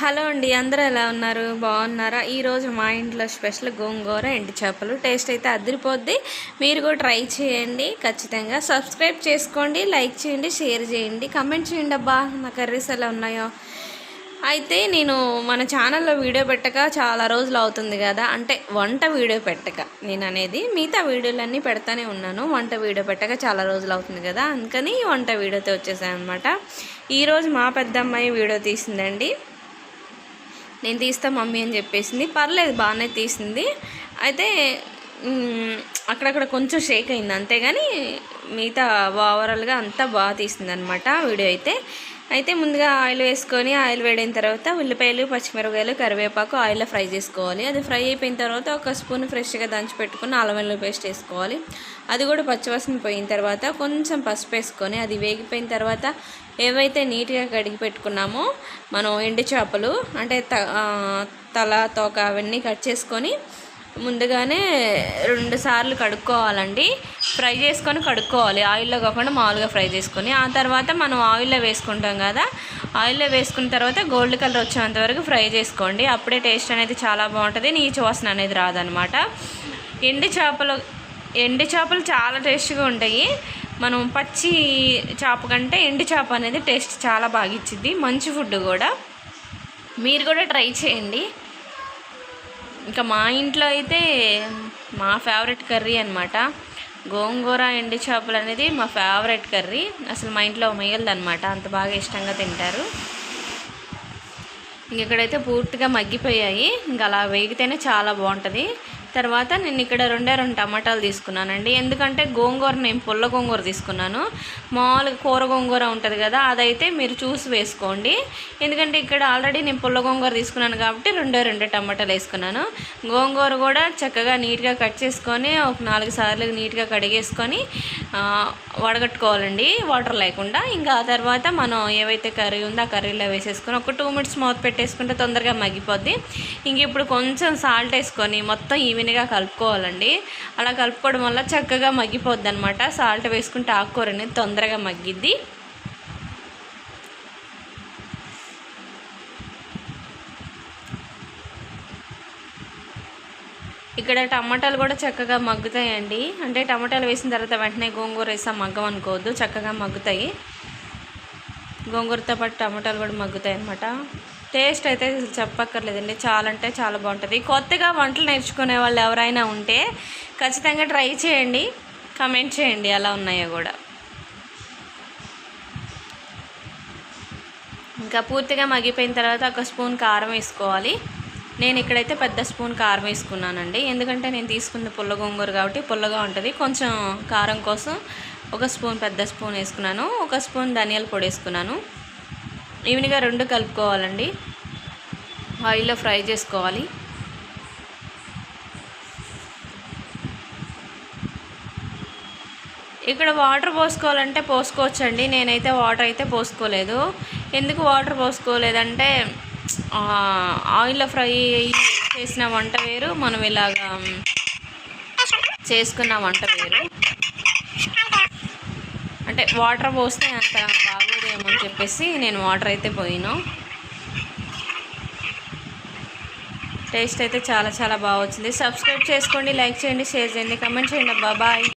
Hello అండి అందరూ ఎలా ఉన్నారు? బాగున్నారా? ఈరోజు మా ఇంట్లో స్పెషల్ గోంగూర ఎండి చేపలు. టేస్ట్ అయితే అదిరిపోద్ది. మీరు కూడా ట్రై చేయండి. ఖచ్చితంగా సబ్స్క్రైబ్ చేసుకోండి లైక్ చేయండి షేర్ చేయండి. కమెంట్ చేయండి అబ్బా నా కర్రీస్ ఎలా ఉన్నాయో. అయితే నేను మన ఛానల్లో వీడియో పెట్టక చాలా రోజులు అవుతుంది కదా. అంటే వంట వీడియో పెట్టక. నేను అనేది మిగతా వీడియోలన్నీ పెడతానే ఉన్నాను. వంట వీడియో పెట్టక చాలా రోజులు అవుతుంది కదా. అందుకని వంట వీడియోతో వచ్చేసాను అనమాట ఈరోజు మా పెద్దమ్మాయి వీడియో తీసిందండి. నేను తీస్తా మమ్మీ అని చెప్పేసింది. పర్లేదు బాగానే తీసింది. అయితే అక్కడక్కడ కొంచెం షేక్ అయింది అంతేగాని మిగతా ఓవరాల్గా అంతా బాగా తీసింది అనమాట వీడియో అయితే. అయితే ముందుగా ఆయిల్ వేసుకొని ఆయిల్ వేడిన తర్వాత ఉల్లిపాయలు పచ్చిమిరపకాయలు కరివేపాకు ఆయిల్లో ఫ్రై చేసుకోవాలి. అది ఫ్రై అయిపోయిన తర్వాత ఒక స్పూన్ ఫ్రెష్గా దంచి పెట్టుకుని అల్లం వెల్లుల్లి పేస్ట్ వేసుకోవాలి. అది కూడా పచ్చివాసన పోయిన తర్వాత కొంచెం పసుపు వేసుకొని అది వేగిపోయిన తర్వాత ఏవైతే నీట్గా కడిగి పెట్టుకున్నామో మనం ఎండు చేపలు అంటే తల తోక అవన్నీ కట్ చేసుకొని ముందుగానే రెండు సార్లు కడుక్కోవాలండి. ఫ్రై చేసుకొని కడుక్కోవాలి. ఆయిల్లో కాకుండా మామూలుగా ఫ్రై చేసుకొని. ఆ తర్వాత మనం ఆయిల్లో వేసుకుంటాం కదా ఆయిల్లో వేసుకున్న తర్వాత గోల్డ్ కలర్ వచ్చేంత వరకు ఫ్రై చేసుకోండి. అప్పుడే టేస్ట్ అనేది చాలా బాగుంటుంది. నీచు వాసన అనేది రాదనమాట. ఎండి చేపలు ఎండి చేపలు చాలా టేస్ట్గా ఉంటాయి. మనం పచ్చి చేప కంటే ఎండి చేప అనేది టేస్ట్ చాలా బాగా ఇచ్చింది మంచి ఫుడ్ కూడా. మీరు కూడా ట్రై చేయండి. ఇంకా మా ఇంట్లో అయితే మా ఫేవరెట్ కర్రీ అనమాట గోంగూర ఎండి చేపలు అనేది మా ఫేవరెట్ కర్రీ. అసలు మా ఇంట్లో అనమాట అంత బాగా ఇష్టంగా తింటారు. ఇంక ఇక్కడైతే పూర్తిగా మగ్గిపోయాయి. ఇంకా అలా వేగితేనే చాలా బాగుంటుంది. తర్వాత నేను ఇక్కడ రెండే రెండు టమాటాలు తీసుకున్నానండి. ఎందుకంటే గోంగూర నేను పుల్ల గోంగూర తీసుకున్నాను. మామూలుగా కూర గోంగూర ఉంటుంది కదా అదైతే మీరు చూసి వేసుకోండి. ఎందుకంటే ఇక్కడ ఆల్రెడీ నేను పుల్ల గోంగూర తీసుకున్నాను కాబట్టి రెండే రెండు టమాటాలు వేసుకున్నాను. గోంగూర కూడా చక్కగా నీట్గా కట్ చేసుకొని ఒక నాలుగు సార్లు నీట్గా కడిగేసుకొని వడగట్టుకోవాలండి. వాటర్ లేకుండా. ఇంకా ఆ తర్వాత మనం ఏవైతే కర్రీ ఉందో ఆ కర్రీలో వేసేసుకొని ఒక టూ మినిట్స్ మౌత్ పెట్టేసుకుంటే తొందరగా మగ్గిపోద్ది. ఇంక ఇప్పుడు కొంచెం సాల్ట్ వేసుకొని మొత్తం ఈ ఈవెన్గా కలుపుకోవాలండి. అలా కలుపుకోవడం వల్ల చక్కగా మగ్గిపోద్ది అనమాట సాల్ట్ వేసుకుంటే ఆకుకూర అనేది తొందరగా మగ్గిద్ది. ఇక్కడ టమాటాలు కూడా చక్కగా మగ్గుతాయండి. అంటే టమాటాలు వేసిన తర్వాత వెంటనే గోంగూర వేసా మగ్గం అనుకోవద్దు చక్కగా మగ్గుతాయి. గోంగూరతో పాటు టమాటాలు కూడా మగ్గుతాయి అన్నమాట టేస్ట్ అయితే చెప్పక్కర్లేదండి. చాలా అంటే చాలా బాగుంటుంది. కొత్తగా వంటలు నేర్చుకునే వాళ్ళు ఎవరైనా ఉంటే ఖచ్చితంగా ట్రై చేయండి. కమెంట్ చేయండి ఎలా ఉన్నాయో కూడా. ఇంకా పూర్తిగా మగ్గిపోయిన తర్వాత ఒక స్పూన్ కారం వేసుకోవాలి. నేను ఇక్కడైతే పెద్ద స్పూన్ కారం వేసుకున్నానండి. ఎందుకంటే నేను తీసుకున్న పుల్ల గోంగూర కాబట్టి పుల్లగా ఉంటుంది. కొంచెం కారం కోసం ఒక స్పూన్ పెద్ద స్పూన్ వేసుకున్నాను. ఒక స్పూన్ ధనియాల పొడి వేసుకున్నాను. ఈవినిగా రెండు కలుపుకోవాలండి. ఆయిల్లో ఫ్రై చేసుకోవాలి. ఇక్కడ వాటర్ పోసుకోవాలంటే పోసుకోవచ్చండి. నేనైతే వాటర్ అయితే పోసుకోలేదు. ఎందుకు వాటర్ పోసుకోలేదంటే ఆయిల్లో ఫ్రై చేసిన వంట వేరు మనం ఇలాగా చేసుకున్న వంట వేరు. వాటర్ పోస్తే అంత బాగోదేమో అని చెప్పేసి నేను వాటర్ అయితే పోయినా. టేస్ట్ అయితే చాలా చాలా బాగా వచ్చింది. సబ్స్క్రైబ్ చేసుకోండి లైక్ చేయండి షేర్ చేయండి కమెంట్ చేయండి. అబ్బా బాయ్.